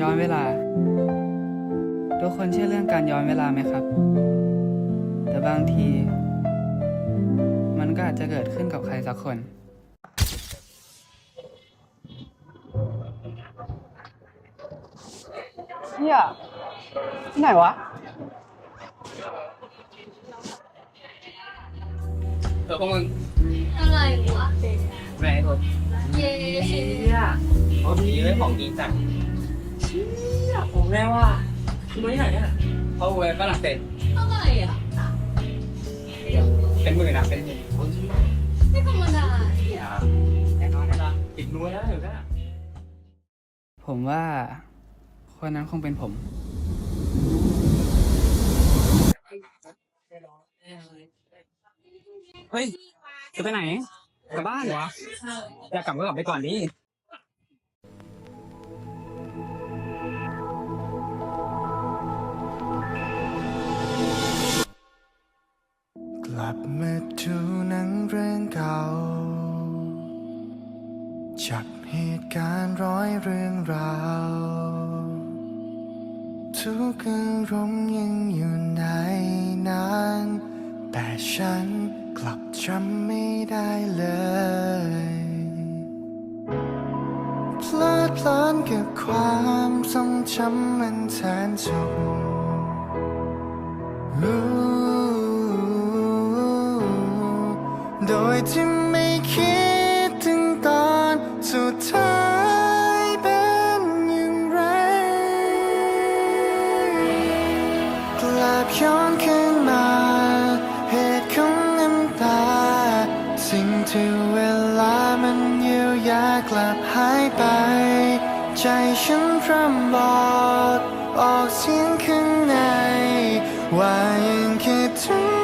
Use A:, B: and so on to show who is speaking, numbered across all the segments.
A: ย้อนเวลา ทุกคนเชื่อเรื่องการย้อนเวลาไหมครับ แต่บางที มันก็อาจจะเกิดขึ้นกับใครสักคน
B: เฮียที่ไหนวะ
A: เออพวกมึง
C: อะไรวะ
A: แม่คน
C: เย้
A: เขาดีไม่ของจริง จัง
B: ผมแน่ว่าคุณที่ไหนอะ
A: เขาเว็บฝรั่งเศส
C: เท่าไหร่อะ
A: เป็นหมื่นนะเป็นหมื่น
C: ไม่ธรรมดา
A: แน่นอนแน่นอนติดนัวแล้วเดี๋ยวนะผมว่าคนนั้นคงเป็นผม
B: เฮ้ยจะไปไหนกลับบ้านเหรออยากกลับก็กลับไปก่อนดิ
D: บมาดูหนังเรื่องเก่าจับเหตุการณ์ร้อยเรื่องราว ทุกอารมณ์ยังอยู่ในนั้น แต่ฉันกลับจำไม่ได้เลยเพลิดเพลินกับความทรงจำมันแสนสุข ยที่ไม่คิดถึงตอนสุดท้ายเป็นอย่างไรกลับย้อนคืนมา เหตุของน้ำตา สิ่งที่เวลามันเยียวยากลับหายไป ใจฉันพร่ำบอกออกเสียงข้างใน ว่ายังคิดถึง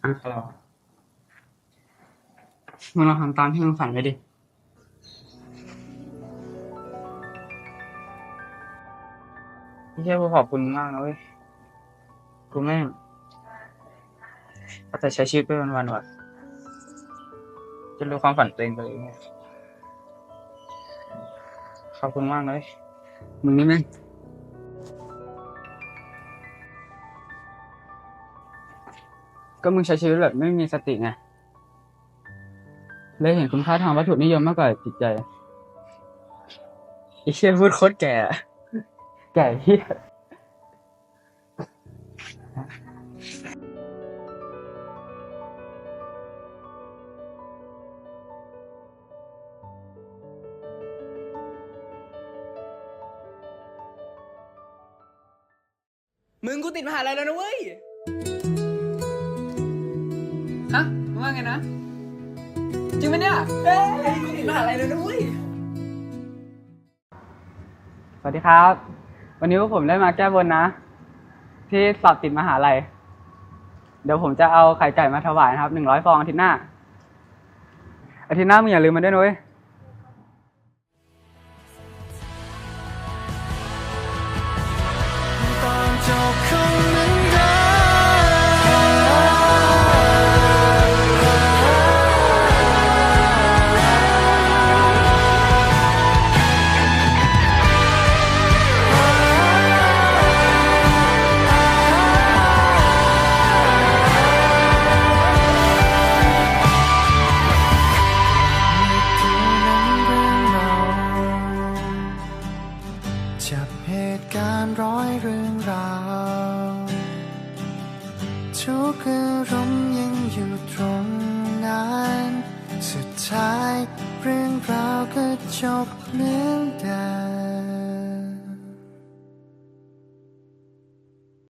D: อะ
B: ไรวะมึงลองทำตามที่มึงฝันไปดิพี่เชื่อกูขอบคุณมากนะเว้ยกูแม่งเอาแต่ใช้ชีวิตไปวันๆว่ะจะรู้ความฝันตัวเองไปเลยไงขอบคุณมากเลยมึงนี่แม่ง ก็มึงใช้ชีวิตแบบไม่มีสติไงเลยเห็นคุณค่าทางวัตถุนิยมมากกว่าจิตใจไอ้เชี่ยพูดโคตรแก่อะแก่เฮีย
E: มึงกูติดมหาลัยแล้วนะเว้ย
A: ว่าไงนะ
E: จริงไหมเนี่ยเอ้ยกูติดมหาลัยแล้วนะเว้ย
B: สวัสดีครับ วันนี้พวกผมได้มาแก้บนนะ ที่สอบติดมหาลัย เดี๋ยวผมจะเอาไข่ไก่มาถวายนะครับหนึ่งร้อยฟองอาทิตย์หน้าอาทิตย์หน้ามึงอย่าลืมมาด้วยนะเว้ย
D: สุดท้ายเรื่องราวก็จบเหมือนเดิม